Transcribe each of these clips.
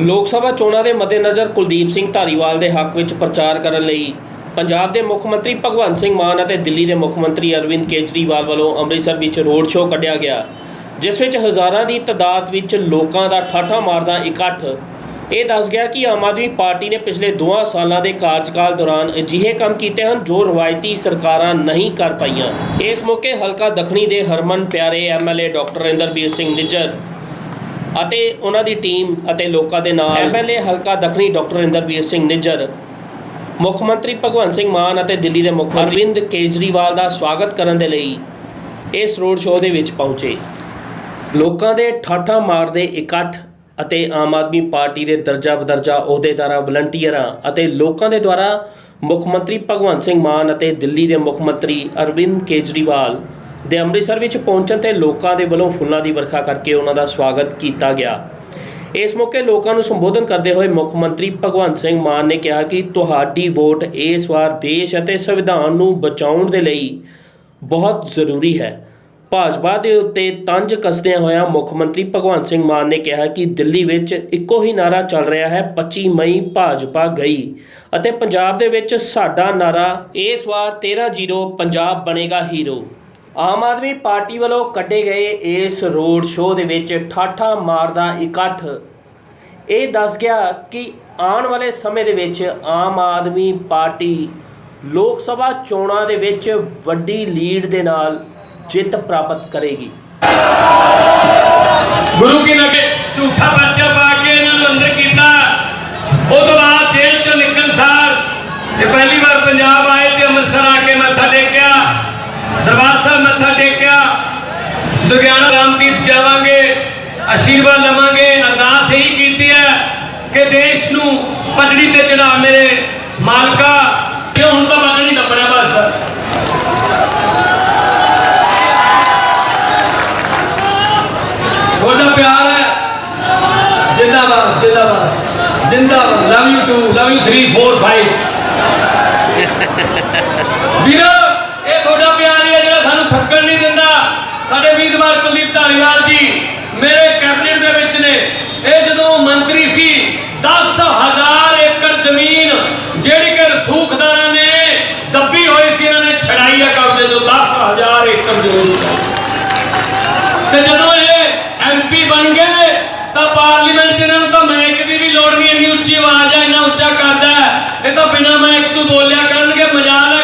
ਲੋਕ ਸਭਾ ਚੋਣਾਂ ਦੇ ਮੱਦੇਨਜ਼ਰ ਕੁਲਦੀਪ ਸਿੰਘ ਧਾਰੀਵਾਲ ਦੇ ਹੱਕ ਵਿੱਚ ਪ੍ਰਚਾਰ ਕਰਨ ਲਈ ਪੰਜਾਬ ਦੇ ਮੁੱਖ ਮੰਤਰੀ ਭਗਵੰਤ ਸਿੰਘ ਮਾਨ ਅਤੇ ਦਿੱਲੀ ਦੇ ਮੁੱਖ ਮੰਤਰੀ ਅਰਵਿੰਦ ਕੇਜਰੀਵਾਲ ਵੱਲੋਂ ਅੰਮ੍ਰਿਤਸਰ ਵਿੱਚ ਰੋਡ ਸ਼ੋਅ ਕੱਢਿਆ ਗਿਆ, ਜਿਸ ਵਿੱਚ ਹਜ਼ਾਰਾਂ ਦੀ ਤਾਦਾਦ ਵਿੱਚ ਲੋਕਾਂ ਦਾ ਠਾਠਾ ਮਾਰਦਾ ਇਕੱਠ। ਇਹ ਦੱਸ ਗਿਆ ਕਿ ਆਮ ਆਦਮੀ ਪਾਰਟੀ ਨੇ ਪਿਛਲੇ 2 ਸਾਲਾਂ ਦੇ ਕਾਰਜਕਾਲ ਦੌਰਾਨ ਅਜਿਹੇ ਕੰਮ ਕੀਤੇ ਹਨ ਜੋ ਰਵਾਇਤੀ ਸਰਕਾਰਾਂ ਨਹੀਂ ਕਰ ਪਾਈਆਂ। ਇਸ ਮੌਕੇ ਹਲਕਾ ਦੱਖਣੀ ਦੇ ਹਰਮਨ ਪਿਆਰੇ ਐਮਐਲਏ ਡਾਕਟਰ ਇੰਦਰਬੀਰ ਸਿੰਘ ਨਿੱਜਰ ਅਤੇ ਉਹਨਾਂ ਦੀ ਟੀਮ ਅਤੇ ਲੋਕਾਂ ਦੇ ਨਾਲ ਐਮਐਲਏ ਹਲਕਾ ਦੱਖਣੀ ਡਾਕਟਰ ਇੰਦਰਬੀਰ ਸਿੰਘ ਨਿੱਜਰ, ਮੁੱਖ ਮੰਤਰੀ ਭਗਵੰਤ ਸਿੰਘ ਮਾਨ ਅਤੇ ਦਿੱਲੀ ਦੇ ਮੁੱਖ ਮੰਤਰੀ ਅਰਵਿੰਦ ਕੇਜਰੀਵਾਲ ਦਾ ਸਵਾਗਤ ਕਰਨ ਦੇ ਲਈ ਇਸ ਰੋਡ ਸ਼ੋਅ ਦੇ ਵਿੱਚ ਪਹੁੰਚੇ। ਲੋਕਾਂ ਦੇ ਠਾਠਾ ਮਾਰਦੇ ਇਕੱਠ ਅਤੇ ਆਮ ਆਦਮੀ ਪਾਰਟੀ ਦੇ ਦਰਜਾ ਬਦਰਜਾ ਅਹੁਦੇਦਾਰਾਂ, ਵਲੰਟੀਅਰਾਂ ਅਤੇ ਲੋਕਾਂ ਦੇ ਦੁਆਰਾ ਮੁੱਖ ਮੰਤਰੀ ਭਗਵੰਤ ਸਿੰਘ ਮਾਨ ਅਤੇ ਦਿੱਲੀ ਦੇ ਮੁੱਖ ਮੰਤਰੀ ਅਰਵਿੰਦ ਕੇਜਰੀਵਾਲ ਦੇ ਅੰਮ੍ਰਿਤਸਰ ਵਿੱਚ ਪਹੁੰਚਣ ਤੇ ਲੋਕਾਂ ਦੇ ਵੱਲੋਂ ਫੁੱਲਾਂ ਦੀ ਵਰਖਾ ਕਰਕੇ ਉਹਨਾਂ ਦਾ ਸਵਾਗਤ ਕੀਤਾ ਗਿਆ। ਇਸ ਮੌਕੇ ਲੋਕਾਂ ਨੂੰ ਸੰਬੋਧਨ ਕਰਦੇ ਹੋਏ ਮੁੱਖ ਮੰਤਰੀ ਭਗਵੰਤ ਸਿੰਘ ਮਾਨ ਨੇ ਕਿਹਾ ਕਿ ਤੁਹਾਡੀ ਵੋਟ ਇਸ ਵਾਰ ਦੇਸ਼ ਅਤੇ ਸੰਵਿਧਾਨ ਨੂੰ ਬਚਾਉਣ ਦੇ ਲਈ ਬਹੁਤ ਜ਼ਰੂਰੀ ਹੈ। ਭਾਜਪਾ ਦੇ ਉੱਤੇ ਤੰਜ ਕੱਸਦਿਆਂ ਹੋਇਆ ਮੁੱਖ ਮੰਤਰੀ ਭਗਵੰਤ ਸਿੰਘ ਮਾਨ ਨੇ ਕਿਹਾ ਕਿ ਦਿੱਲੀ ਵਿੱਚ ਇੱਕੋ ਹੀ ਨਾਰਾ ਚੱਲ ਰਿਹਾ ਹੈ 25 ਮਈ ਭਾਜਪਾ ਗਈ ਅਤੇ ਪੰਜਾਬ ਦੇ ਵਿੱਚ ਸਾਡਾ ਨਾਰਾ ਇਸ ਵਾਰ 13-0 ਪੰਜਾਬ ਬਣੇਗਾ ਹੀਰੋ। ਆਮ ਆਦਮੀ ਪਾਰਟੀ ਵੱਲੋਂ ਕੱਢੇ ਗਏ ਇਸ ਰੋਡ ਸ਼ੋਅ ਦੇ ਵਿੱਚ ਠਾਠਾ ਮਾਰਦਾ ਇਕੱਠ। ਇਹ ਦੱਸ ਗਿਆ ਕਿ ਆਉਣ ਵਾਲੇ ਸਮੇਂ ਦੇ ਵਿੱਚ ਆਮ ਆਦਮੀ ਪਾਰਟੀ ਲੋਕ ਸਭਾ ਚੋਣਾਂ ਦੇ ਵਿੱਚ ਵੱਡੀ ਲੀਡ ਦੇ ਨਾਲ ਜਿੱਤ ਪ੍ਰਾਪਤ ਕਰੇਗੀ। ਗੁਰੂ ਕੀ ਨਗੇ ਝੂਠਾ ਬੱਚਾ ਪਾ ਕੇ ਇਹਨਾਂ ਨੂੰ ਅੰਦਰ ਕੀਤਾ ਉਹ ਤੋਂ ਬਾਅਦ ਜੇਲ੍ਹ ਚੋਂ ਨਿਕਲਣ ਸਾਰ ਤੇ ਪਹਿਲੀ ਵਾਰ ਪੰਜਾਬ ਆਏ ਤੇ ਅੰਮ੍ਰਿਤਸਰ ਆ ਕੇ ਮੱਥਾ ਟੇਕਿਆ ਦਰਬਾਰ ਸਾਹਿਬ ਮੱਥਾ ਟੇਕਿਆ ਦੁਗਿਆਣਾ ਰਾਮ ਤੀਰਥ ਜਾਵਾਂਗੇ ਆਸ਼ੀਰਵਾਦ ਲਵਾਂਗੇ। ਅਰਦਾਸ ਇਹੀ ਕੀਤੀ ਹੈ ਕਿ ਦੇਸ਼ ਨੂੰ ਪਟੜੀ ਤੇ ਚੜਾ ਮੇਰੇ ਮਾਲਕਾ। ਕਿਉਂ ਹੁਣ ਤਾਂ ਬਦਲਣੀ ਦੱਬਣਾ ਬਸ। ਤੁਹਾਡਾ ਪਿਆਰ ਹੈ। ਜਿੰਦਾਬਾਦ ਜਿੰਦਾਬਾਦ ਜਿੰਦਾਬਾਦ। ਲਵ ਯੂ 2 ਲਵ ਯੂ 3 4 5 ਵੀਰੋ, ਇਹ ਤੁਹਾਡਾ ਪਿਆਰ ਹੀ ਹੈ ਜਿਹੜਾ ਸਾਨੂੰ ਥੱਕਣ ਨਹੀਂ ਸਾਡੇ ਵੀਰਵਾਰ ਕੁਲਦੀਪ ਧਾਲੀਵਾਲ ਜੀ, ਮੇਰੇ ਕੈਬਨਿਟ ਦੇ ਵਿੱਚ ਨੇ। ਇਹ ਜਦੋਂ ਮੰਤਰੀ ਸੀ 10000 ਏਕੜ ਜ਼ਮੀਨ ਜਿਹੜੀ ਕਿ ਰਸੂਖਦਾਰਾਂ ਨੇ ਦੱਬੀ ਹੋਈ ਸੀ, ਇਹਨਾਂ ਨੇ ਛੜਾਈ ਹੈ ਕਬਜ਼ੇ ਤੋਂ 10000 ਏਕੜ ਜ਼ਮੀਨ ਤੇ ਜਦੋਂ ਇਹ ਐਮਪੀ ਬਣ ਗਏ, ਤਾਂ ਪਾਰਲੀਮੈਂਟ 'ਚ ਇਹਨਾਂ ਨੂੰ ਤਾਂ ਮਾਈਕ ਦੀ ਵੀ ਲੋੜ ਨਹੀਂ, ਇੰਨੀ ਉੱਚੀ ਆਵਾਜ਼ ਹੈ ਇੰਨਾ ਉੱਚਾ ਕਰਦਾ। ਇਹ ਤਾਂ ਬਿਨਾ ਮਾਈਕ ਤੋਂ ਬੋਲਿਆ ਕਰਨਗੇ, ਮਜਾਲ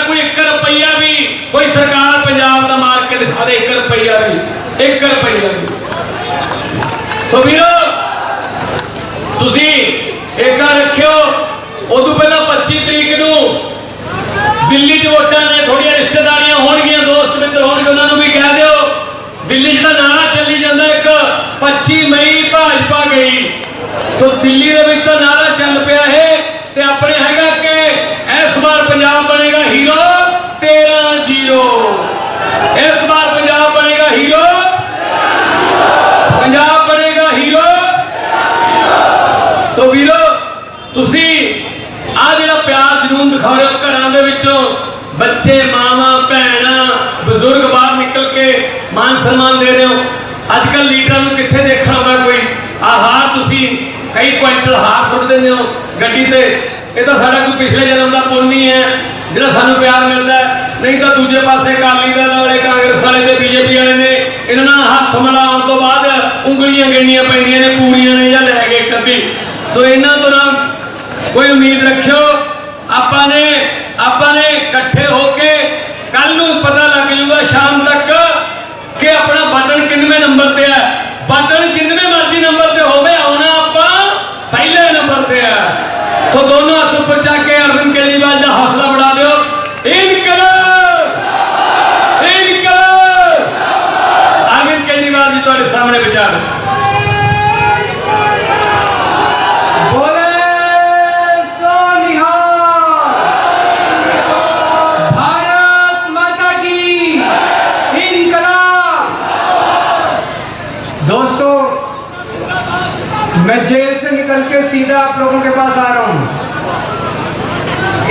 ਰੁਪਈਆ ਵੀ ਕੋਈ ਸਰਕਾਰ ਪੰਜਾਬ ਦਾ ਮਾਰ ਕੇ ਦਿਖਾ ਦੇ 1 ਰੁਪਈਆ ਵੀ 1 ਰੁਪਈਆ ਵੀ। ਸੋ ਵੀਰੋ, ਤੁਸੀਂ ਏਕਾ ਰੱਖਿਓ, ਉਦੋਂ ਪਹਿਲਾਂ 25 ਤਰੀਕ ਨੂੰ ਦਿੱਲੀ 'ਚ ਵੋਟਾਂ ਨੇ ਥੋੜੀਆਂ ਰਿਸ਼ਤੇਦਾਰੀਆਂ ਹੋਣਗੀਆਂ, ਦੋ ਮਿੱਤਰ ਹੋਣਗੇ ਉਹਨਾਂ ਨੂੰ ਵੀ ਕਹਿ ਦਿਓ ਦਿੱਲੀ 'ਚ ਤਾਂ ਨਾਰਾ ਚੱਲੀ ਜਾਂਦਾ ਇੱਕ 25 ਮਈ ਭਾਜਪਾ ਗਈ ਸੋ ਦਿੱਲੀ ਦੇ ਵਿੱਚ ਤਾਂ ਨਾਰਾ ਚੱਲ ਪਿਆ ਹੈ ਤੇ ਆਪਣੇ ਹੈਗਾ ਕਿ ਇਸ ਵਾਰ ਪੰਜਾਬ ਬਣੇਗਾ ਹੀਰੋ 13-0 ਇਸ ਵਾਰ ਪੰਜਾਬ ਬਣੇਗਾ ਹੀਰੋ ਪੰਜਾਬ ਬਣੇਗਾ ਹੀਰੋ ਸੋ ਵੀਰੋ ਤੁਸੀਂ ਆ ਜਿਹੜਾ ਪਿਆਰ ਜਨੂਨ ਦਿਖਾ ਰਹੇ ਹੋ ਘਰਾਂ ਦੇ ਵਿੱਚੋਂ ਬੱਚੇ ਮਾਵਾਂ ਭੈਣਾਂ ਬਜ਼ੁਰਗ ਬਾਹਰ ਨਿਕਲ ਕੇ ਮਾਨ ਸਨਮਾਨ ਦੇ ਰਹੇ ਹੋ। ਅੱਜ ਕੱਲ ਲੀਡਰਾਂ ਨੂੰ ਕਿੱਥੇ ਦੇਖਣ ਆਉਂਦਾ ਕੋਈ? ਆ ਤੁਸੀਂ ਕਈ ਕੁਇੰਟਲ ਹਾਰ ਸੁੱਟ ਦਿੰਦੇ ਹੋ ਗੱਡੀ ਤੇ। ਇਹ ਤਾਂ ਸਾਡਾ ਕੋਈ ਪਿਛਲੇ ਜਨਮ ਦਾ ਪੁੰਨ ਨਹੀਂ ਹੈ। ਜਿਹੜਾ ਸਾਨੂੰ ਪਿਆਰ ਮਿਲਦਾ ਨਹੀਂ ਤਾਂ ਦੂਜੇ ਪਾਸੇ ਅਕਾਲੀ ਦਲ ਵਾਲੇ, ਕਾਂਗਰਸ ਵਾਲੇ ਤੇ ਬੀਜੇਪੀ ਵਾਲੇ ਨੇ ਇਹਨਾਂ ਨਾਲ ਹੱਥ ਮਿਲਾਉਣ ਤੋਂ ਬਾਅਦ ਉਂਗਲੀਆਂ ਗਿਣੀਆਂ ਪੈਂਦੀਆਂ ਨੇ, ਪੂਰੀਆਂ ਨੇ ਜਾਂ ਲੈ ਗਏ ਕਦੀ। ਸੋ ਇਹਨਾਂ ਤੋਂ ਨਾ ਕੋਈ ਉਮੀਦ ਰੱਖਿਓ। ਆਪਾਂ ਨੇ ਆਪਾਂ ਨੇ ਇਕੱਠੇ ਹੋ ਕੇ ਕੱਲ ਨੂੰ ਪਤਾ ਲੱਗ ਜੂਗਾ, ਸ਼ਾਮ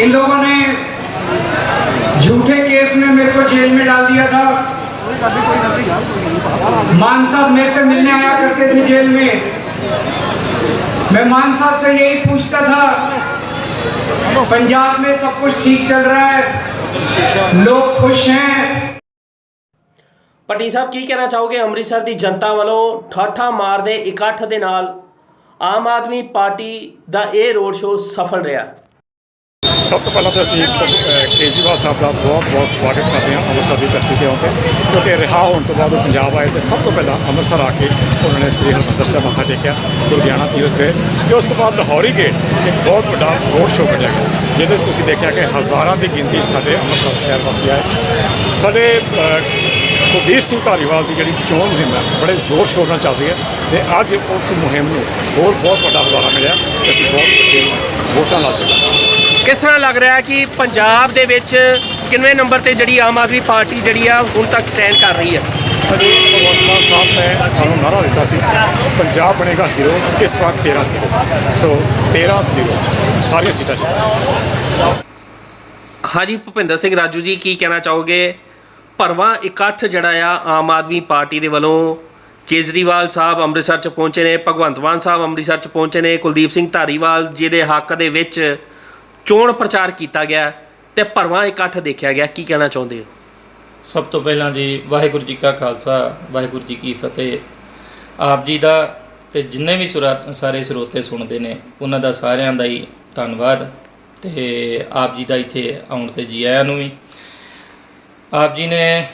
इन लोगों ने झूठे केस में मेरे को जेल में डाल दिया था मान साहब मेरे से मिलने आया करते थे जेल में मैं मान साहब से यही पूछता था पंजाब में सब कुछ ठीक चल रहा है लोग खुश हैं ਪੱਟੀ ਸਾਹਿਬ ਕੀ ਕਹਿਣਾ ਚਾਹੋਗੇ ਅੰਮ੍ਰਿਤਸਰ ਦੀ ਜਨਤਾ ਵੱਲੋਂ ਠਾਠਾ ਮਾਰਦੇ ਇਕੱਠ ਦੇ ਨਾਲ ਆਮ ਆਦਮੀ ਪਾਰਟੀ ਦਾ ਇਹ ਰੋਡ ਸ਼ੋਅ ਸਫਲ ਰਿਹਾ ਸਭ ਤੋਂ ਪਹਿਲਾਂ ਤਾਂ ਅਸੀਂ ਅਹ, ਕੇਜਰੀਵਾਲ ਸਾਹਿਬ ਦਾ ਬਹੁਤ ਬਹੁਤ ਸਵਾਗਤ ਕਰਦੇ ਹਾਂ ਅੰਮ੍ਰਿਤਸਰ ਦੀ ਧਰਤੀ ਤੇ ਆਉਣ ਤੇ ਕਿਉਂਕਿ ਰਿਹਾ ਹੋਣ ਤੋਂ ਬਾਅਦ ਉਹ ਪੰਜਾਬ ਆਏ ਤੇ ਸਭ ਤੋਂ ਪਹਿਲਾਂ ਅੰਮ੍ਰਿਤਸਰ ਆ ਕੇ ਉਹਨਾਂ ਨੇ ਸ੍ਰੀ ਹਰਿਮੰਦਰ ਸਾਹਿਬ ਮੱਥਾ ਟੇਕਿਆ ਦੁਰਗਿਆਨਾ ਤੀਰਥ ਤੇ ਤੇ ਉਸ ਤੋਂ ਬਾਅਦ ਲਾਹੌਰੀ ਗੇਟ ਇੱਕ ਬਹੁਤ ਵੱਡਾ ਰੋਡ ਸ਼ੋਅ ਕੱਢਿਆ ਗਿਆ ਜਿਹਦੇ 'ਚ ਤੁਸੀਂ ਦੇਖਿਆ ਕਿ ਹਜ਼ਾਰਾਂ ਦੀ ਗਿਣਤੀ ਸਾਡੇ ਅੰਮ੍ਰਿਤਸਰ ਸ਼ਹਿਰ ਵਾਸੀ ਆਏ। ਸਾਡੇ ਕੁਲਦੀਪ ਸਿੰਘ ਧਾਰੀਵਾਲ ਦੀ ਜਿਹੜੀ ਚੋਣ ਮੁਹਿੰਮ ਹੈ ਬੜੇ ਜ਼ੋਰ ਸ਼ੋਰ ਨਾਲ ਚੱਲਦੀ ਹੈ ਤੇ ਅੱਜ ਉਸ ਮੁਹਿੰਮ ਨੂੰ ਹੋਰ ਬਹੁਤ ਵੱਡਾ ਹੁਲਾਰਾ ਮਿਲਿਆ ਤੇ ਅਸੀਂ ਬਹੁਤ ਵੱਡੇ ਵੋਟਾਂ ਨਾਲ ਜਿੱਤੇ ਕਿਸ ਤਰ੍ਹਾਂ ਲੱਗ ਰਿਹਾ ਕਿ ਪੰਜਾਬ ਦੇ ਵਿੱਚ ਕਿੰਨਵੇਂ ਨੰਬਰ ਤੇ ਜਿਹੜੀ ਆਮ ਆਦਮੀ ਪਾਰਟੀ ਜਿਹੜੀ ਆ ਹੁਣ ਤੱਕ ਸਟੈਂਡ ਕਰ ਰਹੀ ਹੈ ਅਜੇ ਭਗਵੰਤ ਮਾਨ ਸਾਹਿਬ ਨੇ ਸਾਨੂੰ ਨਾਰਾ ਦਿੱਤਾ ਸੀ ਪੰਜਾਬ ਬਣੇਗਾ ਹੀਰੋ ਇਸ ਵਾਰ 13 ਜ਼ੀਰੋ ਸੋ 13 ਜ਼ੀਰੋ ਸਾਰੀਆਂ ਸੀਟਾਂ ਹਾਂਜੀ ਭੁਪਿੰਦਰ ਸਿੰਘ ਰਾਜੂ ਜੀ ਕੀ ਕਹਿਣਾ ਚਾਹੋਗੇ? ਭਰਵਾਂ ਇਕੱਠ ਜਿਹੜਾ ਆ ਆਮ ਆਦਮੀ ਪਾਰਟੀ ਦੇ ਵੱਲੋਂ ਕੇਜਰੀਵਾਲ ਸਾਹਿਬ ਅੰਮ੍ਰਿਤਸਰ ਚ ਪਹੁੰਚੇ ਨੇ ਭਗਵੰਤ ਮਾਨ ਸਾਹਿਬ ਅੰਮ੍ਰਿਤਸਰ ਚ ਪਹੁੰਚੇ ਨੇ ਕੁਲਦੀਪ ਸਿੰਘ ਧਾਰੀਵਾਲ ਜਿਹਦੇ ਹੱਕ ਦੇ ਵਿੱਚ ਚੋਣ ਪ੍ਰਚਾਰ ਕੀਤਾ ਗਿਆ ਤੇ ਭਰਵਾਂ ਇਕੱਠ ਦੇਖਿਆ ਗਿਆ। ਕੀ ਕਹਿਣਾ ਚਾਹੁੰਦੇ ਹੋ? ਸਭ ਤੋਂ ਪਹਿਲਾਂ ਜੀ, ਵਾਹਿਗੁਰੂ ਜੀ ਕਾ ਖਾਲਸਾ, ਵਾਹਿਗੁਰੂ ਜੀ ਕੀ ਫਤਿਹ। ਆਪ ਜੀ ਦਾ ਤੇ ਜਿੰਨੇ ਵੀ ਸੁਰਾ, ਸਾਰੇ ਸਰੋਤੇ ਸੁਣਦੇ ਨੇ, ਉਹਨਾਂ ਦਾ ਸਾਰਿਆਂ ਦਾ ਹੀ ਧੰਨਵਾਦ। ਤੇ ਆਪ ਜੀ ਦਾ ਇੱਥੇ ਆਉਣ ਤੇ ਜੀ ਆਇਆਂ ਨੂੰ ਵੀ। ਆਪ ਜੀ ਨੇ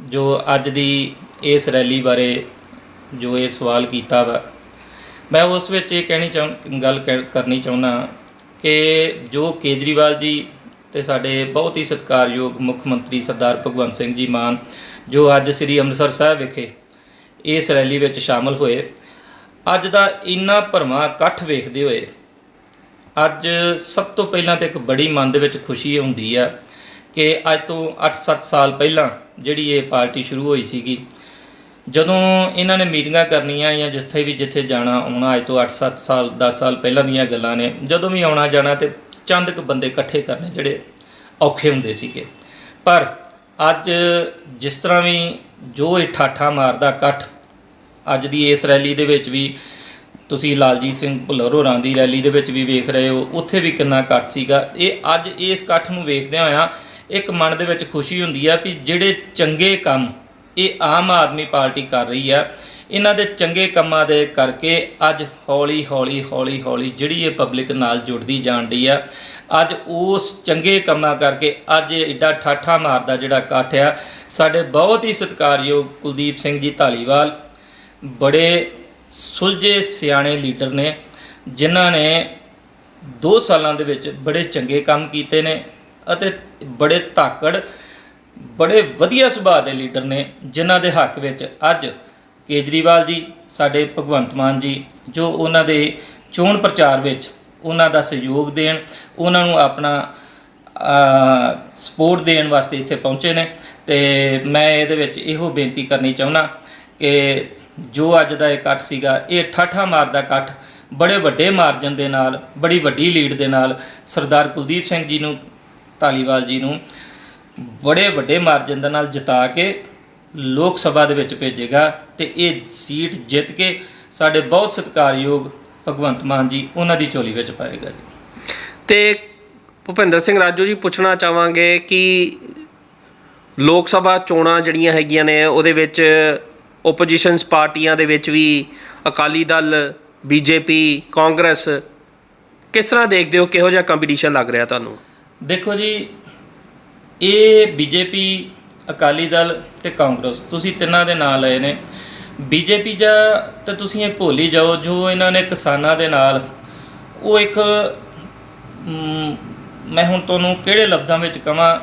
ਜੋ ਅੱਜ ਦੀ ਇਸ ਰੈਲੀ ਬਾਰੇ ਜੋ ਇਹ ਸਵਾਲ ਕੀਤਾ ਵਾ, ਮੈਂ ਉਸ ਵਿੱਚ ਇਹ ਕਹਿਣੀ ਚਾਹ, ਗੱਲ ਕਹਿ- ਕਰਨੀ ਚਾਹੁੰਦਾ ਕਿ ਜੋ ਕੇਜਰੀਵਾਲ ਜੀ ਤੇ ਸਾਡੇ ਬਹੁਤ ਹੀ ਸਤਿਕਾਰਯੋਗ ਮੁੱਖ ਮੰਤਰੀ ਸਰਦਾਰ ਭਗਵੰਤ ਸਿੰਘ ਜੀ ਮਾਨ, ਜੋ ਅੱਜ ਸ੍ਰੀ ਅੰਮ੍ਰਿਤਸਰ ਸਾਹਿਬ ਵਿਖੇ ਇਸ ਰੈਲੀ ਵਿੱਚ ਸ਼ਾਮਲ ਹੋਏ, ਅੱਜ ਦਾ ਇੰਨਾ ਭਰਵਾਂ ਇਕੱਠ ਵੇਖਦੇ ਹੋਏ ਅੱਜ ਸਭ ਤੋਂ ਪਹਿਲਾਂ ਤਾਂ ਇੱਕ ਬੜੀ ਮਨ ਦੇ ਵਿੱਚ ਖੁਸ਼ੀ ਹੁੰਦੀ ਆ ਕਿ ਅੱਜ ਤੋਂ 8-7 ਸਾਲ ਪਹਿਲਾਂ ਜਿਹੜੀ ਇਹ ਪਾਰਟੀ ਸ਼ੁਰੂ ਹੋਈ ਸੀਗੀ ਜਦੋਂ ਇਹਨਾਂ ਨੇ ਮੀਟਿੰਗਾਂ ਕਰਨੀਆਂ ਜਾਂ ਜਿੱਥੇ ਵੀ ਜਿੱਥੇ ਜਾਣਾ, ਆਉਣਾ, ਅੱਜ ਤੋਂ 8-7 ਸਾਲ 10 ਸਾਲ ਪਹਿਲਾਂ ਦੀਆਂ ਗੱਲਾਂ ਨੇ, ਜਦੋਂ ਵੀ ਆਉਣਾ ਜਾਣਾ ਤੇ ਚੰਦ ਕੁ ਬੰਦੇ ਇਕੱਠੇ ਕਰਨੇ ਜਿਹੜੇ ਔਖੇ ਹੁੰਦੇ ਸੀਗੇ। ਪਰ ਅੱਜ ਜਿਸ ਤਰ੍ਹਾਂ ਵੀ ਜੋ ਇਹ ਠਾਠਾ ਮਾਰਦਾ ਇਕੱਠ, ਅੱਜ ਦੀ ਇਸ ਰੈਲੀ ਦੇ ਵਿੱਚ ਵੀ ਤੁਸੀਂ ਲਾਲਜੀਤ ਸਿੰਘ ਭੁੱਲਰ ਹੋਰਾਂ ਦੀ ਰੈਲੀ ਦੇ ਵਿੱਚ ਵੀ ਵੇਖ ਰਹੇ ਹੋ, ਉੱਥੇ ਵੀ ਕਿੰਨਾ ਇਕੱਠ ਸੀਗਾ। ਇਹ ਅੱਜ ਇਸ ਇਕੱਠ ਨੂੰ ਵੇਖਦਿਆਂ ਹੋਇਆਂ ਇੱਕ ਮਨ ਦੇ ਵਿੱਚ ਖੁਸ਼ੀ ਹੁੰਦੀ ਆ ਵੀ ਜਿਹੜੇ ਚੰਗੇ ਕੰਮ ਇਹ ਆਮ ਆਦਮੀ ਪਾਰਟੀ ਕਰ ਰਹੀ ਆ। ਇਹਨਾਂ ਦੇ ਚੰਗੇ ਕੰਮਾਂ ਦੇ ਕਰਕੇ ਅੱਜ ਹੌਲੀ ਹੌਲੀ ਹੌਲੀ ਹੌਲੀ ਜਿਹੜੀ ਇਹ ਪਬਲਿਕ ਨਾਲ ਜੁੜਦੀ ਜਾਣ ਡਈ ਆ, ਅੱਜ ਉਸ ਚੰਗੇ ਕੰਮਾਂ ਕਰਕੇ ਅੱਜ ਇਹ ਠਾਠਾ ਮਾਰਦਾ ਜਿਹੜਾ ਇਕੱਠ ਆ। ਸਾਡੇ ਬਹੁਤ ਹੀ ਸਤਿਕਾਰਯੋਗ ਕੁਲਦੀਪ ਸਿੰਘ ਜੀ ਢਾਲੀਵਾਲ ਬੜੇ ਸੁਲਝੇ ਸਿਆਣੇ ਲੀਡਰ ਨੇ, ਜਿਨ੍ਹਾਂ ਨੇ 2 ਸਾਲਾਂ ਦੇ ਵਿੱਚ ਬੜੇ ਚੰਗੇ ਕੰਮ ਕੀਤੇ ਨੇ ਅਤੇ ਬੜੇ ਧਾਕੜ ਬੜੇ ਵਧੀਆ ਸੁਭਾਅ ਦੇ ਲੀਡਰ ਨੇ, ਜਿਨ੍ਹਾਂ ਦੇ ਹੱਕ ਵਿੱਚ ਅੱਜ ਕੇਜਰੀਵਾਲ ਜੀ, ਸਾਡੇ ਭਗਵੰਤ ਮਾਨ ਜੀ, ਜੋ ਉਹਨਾਂ ਦੇ ਚੋਣ ਪ੍ਰਚਾਰ ਵਿੱਚ ਉਹਨਾਂ ਦਾ ਸਹਿਯੋਗ ਦੇਣ, ਉਹਨਾਂ ਨੂੰ ਆਪਣਾ ਸਪੋਰਟ ਦੇਣ ਵਾਸਤੇ ਇੱਥੇ ਪਹੁੰਚੇ ਨੇ। ਤੇ ਮੈਂ ਇਹਦੇ ਵਿੱਚ ਇਹੋ ਬੇਨਤੀ ਕਰਨੀ ਚਾਹੁੰਦਾ ਕਿ ਜੋ ਅੱਜ ਦਾ ਇਹ ਇਕੱਠ ਸੀਗਾ, ਇਹ ਠਾਠਾ ਮਾਰਦਾ ਇਕੱਠ, ਬੜੇ ਵੱਡੇ ਮਾਰਜਨ ਦੇ ਨਾਲ, ਬੜੀ ਵੱਡੀ ਲੀਡ ਦੇ ਨਾਲ ਸਰਦਾਰ ਕੁਲਦੀਪ ਸਿੰਘ ਜੀ ਨੂੰ, ਧਾਲੀਵਾਲ ਜੀ ਨੂੰ ਬੜੇ ਵੱਡੇ ਮਾਰਜਨ ਦੇ ਨਾਲ ਜਿਤਾ ਕੇ ਲੋਕ ਸਭਾ ਦੇ ਵਿੱਚ ਭੇਜੇਗਾ ਤੇ ਇਹ ਸੀਟ ਜਿੱਤ ਕੇ ਸਾਡੇ ਬਹੁਤ ਸਤਿਕਾਰਯੋਗ ਭਗਵੰਤ ਮਾਨ ਜੀ ਉਹਨਾਂ ਦੀ ਝੋਲੀ ਵਿੱਚ ਪਾਏਗਾ ਜੀ। ਤੇ ਭੁਪਿੰਦਰ ਸਿੰਘ ਰਾਜੂ ਜੀ ਪੁੱਛਣਾ ਚਾਹਾਂਗੇ ਕਿ ਲੋਕ ਸਭਾ ਚੋਣਾਂ ਜਿਹੜੀਆਂ ਹੈਗੀਆਂ ਨੇ ਉਹਦੇ ਵਿੱਚ ਓਪੋਜੀਸ਼ਨਸ ਪਾਰਟੀਆਂ ਦੇ ਵਿੱਚ ਵੀ ਅਕਾਲੀ ਦਲ ਬੀਜੇਪੀ ਕਾਂਗਰਸ ਕਿਸ ਤਰ੍ਹਾਂ ਦੇਖਦੇ ਹੋ? ਕਿਹੋ ਜਿਹਾ ਕੰਪੀਟੀਸ਼ਨ ਲੱਗ ਰਿਹਾ ਤੁਹਾਨੂੰ? ਦੇਖੋ ਜੀ ਇਹ ਬੀਜੇਪੀ ਅਕਾਲੀ ਦਲ ਤੇ ਕਾਂਗਰਸ। ਤੁਸੀਂ ਤਿੰਨਾਂ ਦੇ ਨਾਂ ਲਏ ਨੇ। ਬੀਜੇਪੀ ਜਾਂ ਤੇ ਤੁਸੀਂ ਇਹ ਭੁੱਲ ਜਾਓ, ਜੋ ਇਹਨਾਂ ਨੇ ਕਿਸਾਨਾਂ ਦੇ ਨਾਲ, ਉਹ ਇੱਕ ਮੈਂ ਹੁਣ ਤੁਹਾਨੂੰ ਕਿਹੜੇ ਲਫ਼ਜ਼ਾਂ ਵਿੱਚ ਕਹਾਂ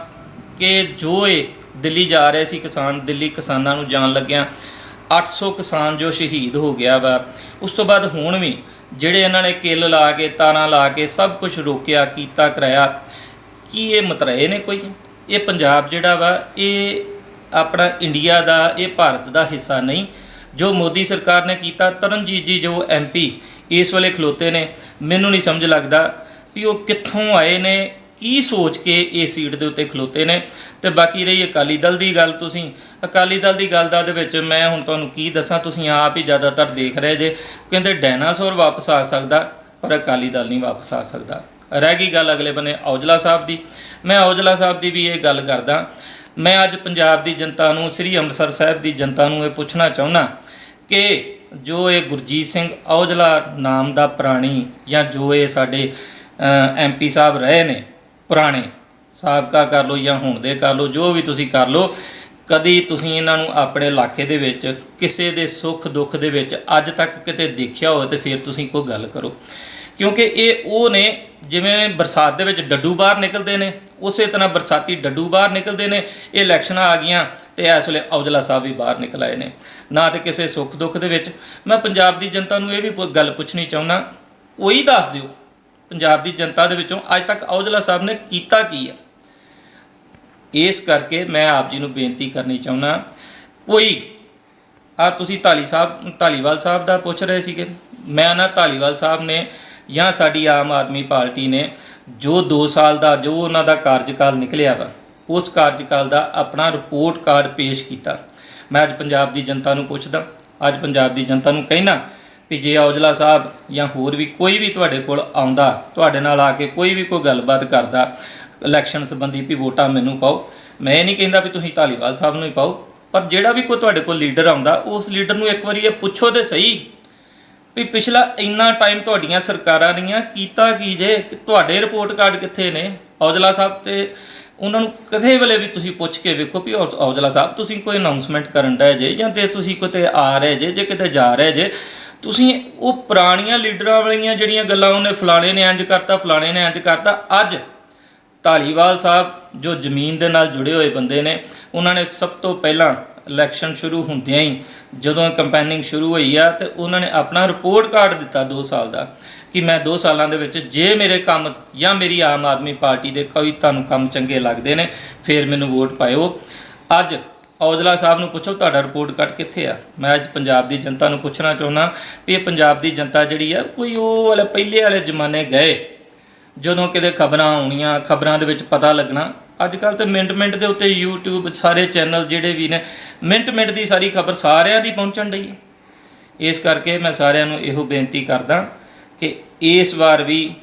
ਕਿ ਜੋ ਇਹ ਦਿੱਲੀ ਜਾ ਰਹੇ ਸੀ ਕਿਸਾਨ, ਦਿੱਲੀ ਕਿਸਾਨਾਂ ਨੂੰ ਜਾਣ ਲੱਗਿਆ 800 ਕਿਸਾਨ ਜੋ ਸ਼ਹੀਦ ਹੋ ਗਿਆ ਵਾ। ਉਸ ਤੋਂ ਬਾਅਦ ਹੁਣ ਵੀ ਜਿਹੜੇ ਇਹਨਾਂ ਨੇ ਕਿੱਲ ਲਾ ਕੇ, ਤਾਰਾਂ ਲਾ ਕੇ, ਸਭ ਕੁਝ ਰੋਕਿਆ, ਕੀਤਾ, ਕਰਾਇਆ, ਕੀ ਇਹ ਮਤਰਏ ਨੇ ਕੋਈ? ਇਹ ਪੰਜਾਬ ਜਿਹੜਾ ਵਾ, ਇਹ ਆਪਣਾ ਇੰਡੀਆ ਦਾ, ਇਹ ਭਾਰਤ ਦਾ ਹਿੱਸਾ ਨਹੀਂ। ਜੋ ਮੋਦੀ ਸਰਕਾਰ ਨੇ ਕੀਤਾ, ਤਰਨਜੀਤ ਜੀ ਜੋ ਐਮਪੀ ਇਸ ਵੇਲੇ ਖਲੋਤੇ ਨੇ, ਮੈਨੂੰ ਨਹੀਂ ਸਮਝ ਲੱਗਦਾ ਵੀ ਉਹ ਕਿੱਥੋਂ ਆਏ ਨੇ, ਕੀ ਸੋਚ ਕੇ ਇਹ ਸੀਟ ਦੇ ਉੱਤੇ ਖਲੋਤੇ ਨੇ। ਤੇ ਬਾਕੀ ਰਹੀ ਅਕਾਲੀ ਦਲ ਦੀ ਗੱਲ ਤੁਸੀਂ। ਅਕਾਲੀ ਦਲ ਦੀ ਗੱਲ ਦਾ ਦੇ ਵਿੱਚ ਮੈਂ ਹੁਣ ਤੁਹਾਨੂੰ ਕੀ ਦੱਸਾਂ, ਤੁਸੀਂ ਆਪ ਹੀ ਜ਼ਿਆਦਾਤਰ ਦੇਖ ਰਹੇ ਜੇ। ਕਹਿੰਦੇ ਡਾਇਨਾਸੌਰ ਵਾਪਸ ਆ ਸਕਦਾ, ਪਰ ਅਕਾਲੀ ਦਲ ਨਹੀਂ ਵਾਪਸ ਆ ਸਕਦਾ। ਰਹਿ ਗਈ ਗੱਲ ਅਗਲੇ ਬੰਨੇ ਔਜਲਾ ਸਾਹਿਬ ਦੀ। ਮੈਂ ਔਜਲਾ ਸਾਹਿਬ ਦੀ ਵੀ ਇਹ ਗੱਲ ਕਰਦਾ, ਮੈਂ ਅੱਜ ਪੰਜਾਬ ਦੀ ਜਨਤਾ ਨੂੰ, ਸ੍ਰੀ ਅੰਮ੍ਰਿਤਸਰ ਸਾਹਿਬ ਦੀ ਜਨਤਾ ਨੂੰ ਇਹ ਪੁੱਛਣਾ ਚਾਹੁੰਦਾ ਕਿ ਜੋ ਇਹ ਗੁਰਜੀਤ ਸਿੰਘ ਔਜਲਾ ਨਾਮ ਦਾ ਪ੍ਰਾਣੀ ਜਾਂ ਜੋ ਇਹ ਸਾਡੇ ਐਮਪੀ ਸਾਹਿਬ ਰਹੇ ਨੇ, ਪੁਰਾਣੇ, ਸਾਬਕਾ ਕਰ ਲਓ ਜਾਂ ਹੁਣ ਦੇ ਕਰ ਲਓ, ਜੋ ਵੀ ਤੁਸੀਂ ਕਰ ਲਓ, ਕਦੀ ਤੁਸੀਂ ਇਹਨਾਂ ਨੂੰ ਆਪਣੇ ਇਲਾਕੇ ਦੇ ਵਿੱਚ, ਕਿਸੇ ਦੇ ਸੁੱਖ ਦੁੱਖ ਦੇ ਵਿੱਚ ਅੱਜ ਤੱਕ ਕਿਤੇ ਦੇਖਿਆ ਹੋਵੇ ਤੇ ਫਿਰ ਤੁਸੀਂ ਕੋਈ ਗੱਲ ਕਰੋ। ਕਿਉਂਕਿ ਇਹ ਉਹ ਨੇ ਜਿਵੇਂ ਬਰਸਾਤ ਦੇ ਵਿੱਚ ਡੱਡੂ ਬਾਹਰ ਨਿਕਲਦੇ ਨੇ, ਉਸੇ ਤਰ੍ਹਾਂ ਬਰਸਾਤੀ ਡੱਡੂ ਬਾਹਰ ਨਿਕਲਦੇ ਨੇ, ਇਹ ਇਲੈਕਸ਼ਨਾਂ ਆ ਗਈਆਂ ਤੇ ਇਸ ਵੇਲੇ ਔਜਲਾ ਸਾਹਿਬ ਵੀ ਬਾਹਰ ਨਿਕਲ ਆਏ ਨੇ। ਨਾ ਤੇ ਕਿਸੇ ਸੁੱਖ ਦੁੱਖ ਦੇ ਵਿੱਚ। ਮੈਂ ਪੰਜਾਬ ਦੀ ਜਨਤਾ ਨੂੰ ਇਹ ਵੀ ਪੁ- ਗੱਲ ਪੁੱਛਣੀ ਚਾਹੁੰਦਾ ਕੋਈ ਦੱਸ ਦਿਓ, ਪੰਜਾਬ ਦੀ ਜਨਤਾ ਦੇ ਵਿੱਚੋਂ ਅੱਜ ਤੱਕ ਔਜਲਾ ਸਾਹਿਬ ਨੇ ਕੀਤਾ ਕੀ ਆ? ਇਸ ਕਰਕੇ ਮੈਂ ਆਪ ਜੀ ਨੂੰ ਬੇਨਤੀ ਕਰਨੀ ਚਾਹੁੰਦਾ, ਕੋਈ, ਆ ਤੁਸੀਂ ਧਾਲੀ ਸਾਹਿਬ, ਧਾਲੀਵਾਲ ਸਾਹਿਬ ਦਾ ਪੁੱਛ ਰਹੇ ਸੀਗੇ। ਮੈਂ ਨਾ ਧਾਲੀਵਾਲ ਸਾਹਿਬ ਨੇ ਜਾਂ ਸਾਡੀ ਆਮ ਆਦਮੀ ਪਾਰਟੀ ਨੇ ਜੋ 2 ਸਾਲ ਦਾ, ਜੋ ਉਹਨਾਂ ਦਾ ਕਾਰਜਕਾਲ ਨਿਕਲਿਆ ਵਾ, ਉਸ ਕਾਰਜਕਾਲ ਦਾ ਆਪਣਾ ਰਿਪੋਰਟ ਕਾਰਡ ਪੇਸ਼ ਕੀਤਾ। ਮੈਂ ਅੱਜ ਪੰਜਾਬ ਦੀ ਜਨਤਾ ਨੂੰ ਪੁੱਛਦਾ, ਅੱਜ ਪੰਜਾਬ ਦੀ ਜਨਤਾ ਨੂੰ ਕਹਿਣਾ ਵੀ ਜੇ ਔਜਲਾ ਸਾਹਿਬ ਜਾਂ ਹੋਰ ਵੀ ਕੋਈ ਵੀ ਤੁਹਾਡੇ ਕੋਲ ਆਉਂਦਾ, ਤੁਹਾਡੇ ਨਾਲ ਆ ਕੇ ਕੋਈ ਵੀ ਕੋਈ ਗੱਲਬਾਤ ਕਰਦਾ ਇਲੈਕਸ਼ਨ ਸੰਬੰਧੀ ਵੀ ਵੋਟਾਂ ਮੈਨੂੰ ਪਾਓ, ਮੈਂ ਇਹ ਨਹੀਂ ਕਹਿੰਦਾ ਵੀ ਤੁਸੀਂ ਧਾਲੀਵਾਲ ਸਾਹਿਬ ਨੂੰ ਹੀ ਪਾਓ, ਪਰ ਜਿਹੜਾ ਵੀ ਕੋਈ ਤੁਹਾਡੇ ਕੋਲ ਲੀਡਰ ਆਉਂਦਾ, ਉਸ ਲੀਡਰ ਨੂੰ ਇੱਕ ਵਾਰੀ ਇਹ ਪੁੱਛੋ ਤੇ ਸਹੀ। ਵੀ ਪਿਛਲਾ ਇੰਨਾ ਟਾਈਮ ਤੁਹਾਡੀਆਂ ਸਰਕਾਰਾਂ ਦੀਆਂ ਕੀਤਾ ਕੀ ਜੇ? ਕਿ ਤੁਹਾਡੇ ਰਿਪੋਰਟ ਕਾਰਡ ਕਿੱਥੇ ਨੇ? ਔਜਲਾ ਸਾਹਿਬ ਤੇ ਉਹਨਾਂ ਨੂੰ ਕਦੇ ਵੇਲੇ ਵੀ ਤੁਸੀਂ ਪੁੱਛ ਕੇ ਵੇਖੋ ਵੀ ਔ- ਔਜਲਾ ਸਾਹਿਬ, ਤੁਸੀਂ ਕੋਈ ਅਨਾਉਂਸਮੈਂਟ ਕਰਨ ਡਏ ਜੇ ਜਾਂ ਤੇ ਤੁਸੀਂ ਕਿਤੇ ਆ ਰਹੇ ਜੇ ਜੇ ਕਿਤੇ ਜਾ ਰਹੇ ਜੇ, ਤੁਸੀਂ ਉਹ ਪੁਰਾਣੀਆਂ ਲੀਡਰਾਂ ਵਾਲੀਆਂ ਜਿਹੜੀਆਂ ਗੱਲਾਂ ਉਹਨੇ ਫਲਾਣੇ ਨੇ ਇੰਜ ਕਰਤਾ, ਫਲਾਣੇ ਨੇ ਇੰਜ ਕਰਤਾ, ਅੱਜ ਧਾਲੀਵਾਲ ਸਾਹਿਬ ਜੋ ਜ਼ਮੀਨ ਦੇ ਨਾਲ ਜੁੜੇ ਹੋਏ ਬੰਦੇ ਨੇ, ਉਹਨਾਂ ਨੇ ਸਭ ਤੋਂ ਪਹਿਲਾਂ ਇਲੈਕਸ਼ਨ ਸ਼ੁਰੂ ਹੁੰਦਿਆਂ ਹੀ ਜਦੋਂ ਕੰਪੇਨਿੰਗ ਸ਼ੁਰੂ ਹੋਈ ਆ ਤੇ ਉਹਨਾਂ ਨੇ ਆਪਣਾ ਰਿਪੋਰਟ ਕਾਰਡ ਦਿੱਤਾ 2 ਸਾਲ ਦਾ ਕਿ ਮੈਂ 2 ਸਾਲਾਂ ਦੇ ਵਿੱਚ ਜੇ ਮੇਰੇ ਕੰਮ ਜਾਂ ਮੇਰੀ ਆਮ ਆਦਮੀ ਪਾਰਟੀ ਦੇ ਕੋਈ ਤੁਹਾਨੂੰ ਕੰਮ ਚੰਗੇ ਲੱਗਦੇ ਨੇ, ਫਿਰ ਮੈਨੂੰ ਵੋਟ ਪਾਇਓ। ਅੱਜ ਔਜਲਾ ਸਾਹਿਬ ਨੂੰ ਪੁੱਛੋ, ਤੁਹਾਡਾ ਰਿਪੋਰਟ ਕਾਰਡ ਕਿੱਥੇ ਆ? ਮੈਂ ਅੱਜ ਪੰਜਾਬ ਦੀ ਜਨਤਾ ਨੂੰ ਪੁੱਛਣਾ ਚਾਹੁੰਦਾ ਵੀ ਇਹ ਪੰਜਾਬ ਦੀ ਜਨਤਾ ਜਿਹੜੀ ਆ, ਕੋਈ ਉਹ ਵਾਲੇ ਪਹਿਲੇ ਵਾਲੇ ਜ਼ਮਾਨੇ ਗਏ, ਜਦੋਂ ਕਿਤੇ ਖਬਰਾਂ ਆਉਣੀਆਂ, ਖਬਰਾਂ ਦੇ ਵਿੱਚ ਪਤਾ ਲੱਗਣਾ ਅੱਜ ਕੱਲ ਤੇ ਮਿੰਟ ਮਿੰਟ ਦੇ ਉੱਤੇ YouTube ਸਾਰੇ ਚੈਨਲ ਜਿਹੜੇ ਵੀ ਨੇ, ਮਿੰਟ ਮਿੰਟ ਦੀ ਸਾਰੀ ਖਬਰ ਸਾਰਿਆਂ ਦੀ ਪਹੁੰਚਣ ਡਈ ਹੈ। ਇਸ ਕਰਕੇ ਮੈਂ ਸਾਰਿਆਂ ਨੂੰ ਇਹੋ ਬੇਨਤੀ ਕਰਦਾ ਕਿ ਇਸ ਵਾਰ ਵੀ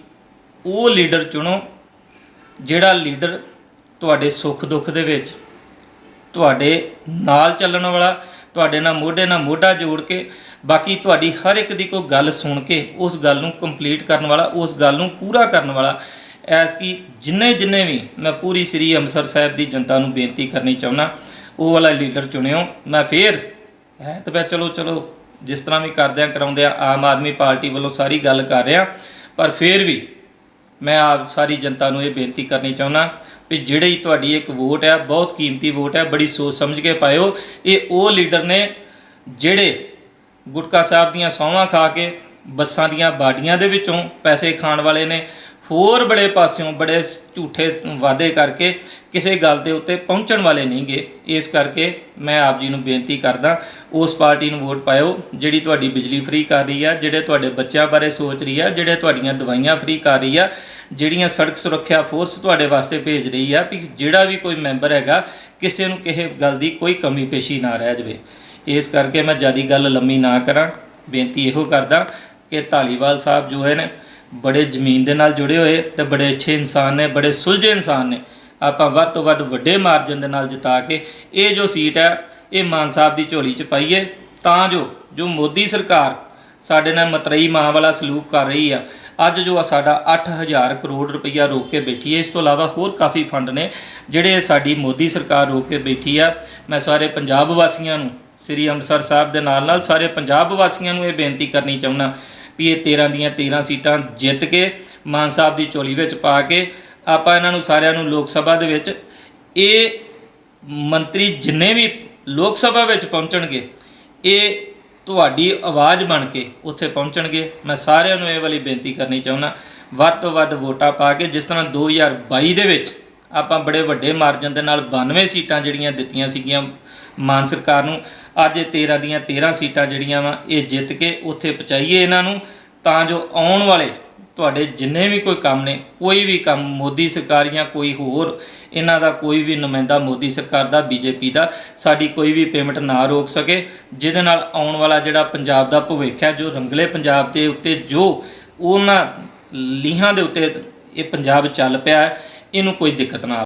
ਉਹ ਲੀਡਰ ਚੁਣੋ ਜਿਹੜਾ ਲੀਡਰ ਤੁਹਾਡੇ ਸੁੱਖ ਦੁੱਖ ਦੇ ਵਿੱਚ, ਤੁਹਾਡੇ ਨਾਲ ਚੱਲਣ ਵਾਲਾ, ਤੁਹਾਡੇ ਨਾਲ ਮੋਢੇ ਨਾਲ ਮੋਢਾ ਜੋੜ ਕੇ, ਬਾਕੀ ਤੁਹਾਡੀ ਹਰ ਇੱਕ ਦੀ ਕੋਈ ਗੱਲ ਸੁਣ ਕੇ ਉਸ ਗੱਲ ਨੂੰ ਕੰਪਲੀਟ ਕਰਨ ਵਾਲਾ, ਉਸ ਗੱਲ ਨੂੰ ਪੂਰਾ ਕਰਨ ਵਾਲਾ ਐਤਕੀ ਜਿੰਨੇ ਜਿੰਨੇ ਵੀ ਮੈਂ ਪੂਰੀ ਸ੍ਰੀ ਅੰਮ੍ਰਿਤਸਰ ਸਾਹਿਬ ਦੀ ਜਨਤਾ ਨੂੰ ਬੇਨਤੀ ਕਰਨੀ ਚਾਹੁੰਦਾ, ਉਹ ਵਾਲਾ ਲੀਡਰ ਚੁਣਿਓ। ਮੈਂ ਫੇਰ ਹੈ ਤਾਂ ਮੈਂ ਚਲੋ ਚਲੋ, ਜਿਸ ਤਰ੍ਹਾਂ ਵੀ ਕਰਦਿਆਂ ਕਰਾਉਂਦਿਆਂ ਆਮ ਆਦਮੀ ਪਾਰਟੀ ਵੱਲੋਂ ਸਾਰੀ ਗੱਲ ਕਰ ਰਿਹਾ। ਪਰ ਫੇਰ ਵੀ ਮੈਂ ਆਪ ਸਾਰੀ ਜਨਤਾ ਨੂੰ ਇਹ ਬੇਨਤੀ ਕਰਨੀ ਚਾਹੁੰਦਾ ਵੀ ਜਿਹੜੀ ਤੁਹਾਡੀ ਇੱਕ ਵੋਟ ਹੈ, ਬਹੁਤ ਕੀਮਤੀ ਵੋਟ ਹੈ, ਬੜੀ ਸੋਚ ਸਮਝ ਕੇ ਪਾਇਓ। ਇਹ ਉਹ ਲੀਡਰ ਨੇ ਜਿਹੜੇ ਗੁਟਕਾ ਸਾਹਿਬ ਦੀਆਂ ਸੌਂਹਾਂ ਖਾ ਕੇ ਬੱਸਾਂ ਦੀਆਂ ਬਾਡੀਆਂ ਦੇ ਵਿੱਚੋਂ ਪੈਸੇ ਖਾਣ ਵਾਲੇ ਨੇ ਹੋਰ ਬੜੇ ਪਾਸਿਓਂ ਬੜੇ ਝੂਠੇ ਵਾਅਦੇ ਕਰਕੇ ਕਿਸੇ ਗੱਲ ਦੇ ਉੱਤੇ ਪਹੁੰਚਣ ਵਾਲੇ ਨਹੀਂਗੇ ਇਸ ਕਰਕੇ ਮੈਂ ਆਪ ਜੀ ਨੂੰ ਬੇਨਤੀ ਕਰਦਾ, ਉਸ ਪਾਰਟੀ ਨੂੰ ਵੋਟ ਪਾਇਓ ਜਿਹੜੀ ਤੁਹਾਡੀ ਬਿਜਲੀ ਫ੍ਰੀ ਕਰ ਰਹੀ ਆ, ਜਿਹੜੇ ਤੁਹਾਡੇ ਬੱਚਿਆਂ ਬਾਰੇ ਸੋਚ ਰਹੀ ਆ, ਜਿਹੜੇ ਤੁਹਾਡੀਆਂ ਦਵਾਈਆਂ ਫ੍ਰੀ ਕਰ ਰਹੀ ਆ, ਜਿਹੜੀਆਂ ਸੜਕ ਸੁਰੱਖਿਆ ਫੋਰਸ ਤੁਹਾਡੇ ਵਾਸਤੇ ਭੇਜ ਰਹੀ ਆ ਵੀ ਜਿਹੜਾ ਵੀ ਕੋਈ ਮੈਂਬਰ ਹੈਗਾ, ਕਿਸੇ ਨੂੰ ਕਿਸੇ ਗੱਲ ਦੀ ਕੋਈ ਕਮੀ ਪੇਸ਼ੀ ਨਾ ਰਹਿ ਜਾਵੇ। ਇਸ ਕਰਕੇ ਮੈਂ ਜਿਆਦੀ ਗੱਲ ਲੰਮੀ ਨਾ ਕਰਾਂ। ਬੇਨਤੀ ਇਹੋ ਕਰਦਾ ਕਿ ਧਾਲੀਵਾਲ ਸਾਹਿਬ ਜੋ ਹੈ ਨੇ ਬੜੇ ਜ਼ਮੀਨ ਦੇ ਨਾਲ ਜੁੜੇ ਹੋਏ ਤੇ ਬੜੇ ਅੱਛੇ ਇਨਸਾਨ ਨੇ, ਬੜੇ ਸੁਲਝੇ ਇਨਸਾਨ ਨੇ। ਆਪਾਂ ਵੱਧ ਤੋਂ ਵੱਧ ਵੱਡੇ ਮਾਰਜਨ ਦੇ ਨਾਲ ਜਿਤਾ ਕੇ ਇਹ ਜੋ ਸੀਟ ਹੈ, ਇਹ ਮਾਨ ਸਾਹਿਬ ਦੀ ਝੋਲੀ 'ਚ ਪਾਈਏ, ਤਾਂ ਜੋ ਜੋ ਮੋਦੀ ਸਰਕਾਰ ਸਾਡੇ ਨਾਲ ਮਤਰਈ ਮਾਂ ਵਾਲਾ ਸਲੂਕ ਕਰ ਰਹੀ ਆ, ਅੱਜ ਜੋ ਆ ਸਾਡਾ 8000 ਕਰੋੜ ਰੁਪਈਆ ਰੋਕ ਕੇ ਬੈਠੀ ਹੈ, ਇਸ ਤੋਂ ਇਲਾਵਾ ਹੋਰ ਕਾਫੀ ਫੰਡ ਨੇ, ਜਿਹੜੇ ਸਾਡੀ ਮੋਦੀ ਸਰਕਾਰ ਰੋਕ ਕੇ ਬੈਠੀ ਆ। ਮੈਂ ਸਾਰੇ ਪੰਜਾਬ ਵਾਸੀਆਂ ਨੂੰ, ਸ੍ਰੀ ਅੰਮ੍ਰਿਤਸਰ ਸਾਹਿਬ ਦੇ ਨਾਲ ਨਾਲ ਸਾਰੇ ਪੰਜਾਬ ਵਾਸੀਆਂ ਨੂੰ ਇਹ ਬੇਨਤੀ ਕਰਨੀ ਚਾਹੁੰਦਾ ਵੀ ਇਹ 13 ਦੀਆਂ 13 ਸੀਟਾਂ ਜਿੱਤ ਕੇ ਮਾਨ ਸਾਹਿਬ ਦੀ ਝੋਲੀ ਵਿੱਚ ਪਾ ਕੇ ਆਪਾਂ ਇਹਨਾਂ ਨੂੰ ਸਾਰਿਆਂ ਨੂੰ ਲੋਕ ਸਭਾ ਦੇ ਵਿੱਚ ਇਹ ਮੰਤਰੀ ਜਿੰਨੇ ਵੀ ਲੋਕ ਸਭਾ ਵਿੱਚ ਪਹੁੰਚਣਗੇ, ਇਹ ਤੁਹਾਡੀ ਆਵਾਜ਼ ਬਣ ਕੇ ਉੱਥੇ ਪਹੁੰਚਣਗੇ। ਮੈਂ ਸਾਰਿਆਂ ਨੂੰ ਇਹ ਵਾਲੀ ਬੇਨਤੀ ਕਰਨੀ ਚਾਹੁੰਦਾ, ਵੱਧ ਤੋਂ ਵੱਧ ਵੋਟਾਂ ਪਾ ਕੇ ਜਿਸ ਤਰ੍ਹਾਂ 2022 ਦੇ ਵਿੱਚ ਆਪਾਂ ਬੜੇ ਵੱਡੇ ਮਾਰਜਨ ਦੇ ਨਾਲ 92 ਸੀਟਾਂ ਜਿਹੜੀਆਂ ਦਿੱਤੀਆਂ ਸੀਗੀਆਂ ਮਾਨ ਸਰਕਾਰ ਨੂੰ, ਅੱਜ ਇਹ 13 ਦੀਆਂ 13 ਸੀਟਾਂ ਜਿਹੜੀਆਂ ਵਾ, ਇਹ ਜਿੱਤ ਕੇ ਉੱਥੇ ਪਹੁੰਚਾਈਏ ਇਹਨਾਂ ਨੂੰ, ਤਾਂ ਜੋ ਆਉਣ ਵਾਲੇ ਤੁਹਾਡੇ ਜਿੰਨੇ ਵੀ ਕੋਈ ਕੰਮ ਨੇ, ਕੋਈ ਵੀ ਕੰਮ ਮੋਦੀ ਸਰਕਾਰ ਜਾਂ ਕੋਈ ਹੋਰ, ਇਹਨਾਂ ਦਾ ਕੋਈ ਵੀ ਨੁਮਾਇੰਦਾ ਮੋਦੀ ਸਰਕਾਰ ਦਾ, ਬੀਜੇਪੀ ਦਾ, ਸਾਡੀ ਕੋਈ ਵੀ ਪੇਮੈਂਟ ਨਾ ਰੋਕ ਸਕੇ, ਜਿਹਦੇ ਨਾਲ ਆਉਣ ਵਾਲਾ ਜਿਹੜਾ ਪੰਜਾਬ ਦਾ ਭਵਿੱਖ ਹੈ, ਜੋ ਰੰਗਲੇ ਪੰਜਾਬ ਦੇ ਉੱਤੇ ਜੋ ਉਹਨਾਂ ਲੀਹਾਂ ਦੇ ਉੱਤੇ ਇਹ ਪੰਜਾਬ ਚੱਲ ਪਿਆ ਹੈ ਇਹਨੂੰ ਕੋਈ ਦਿੱਕਤ ਨਾ ਆਵੇ।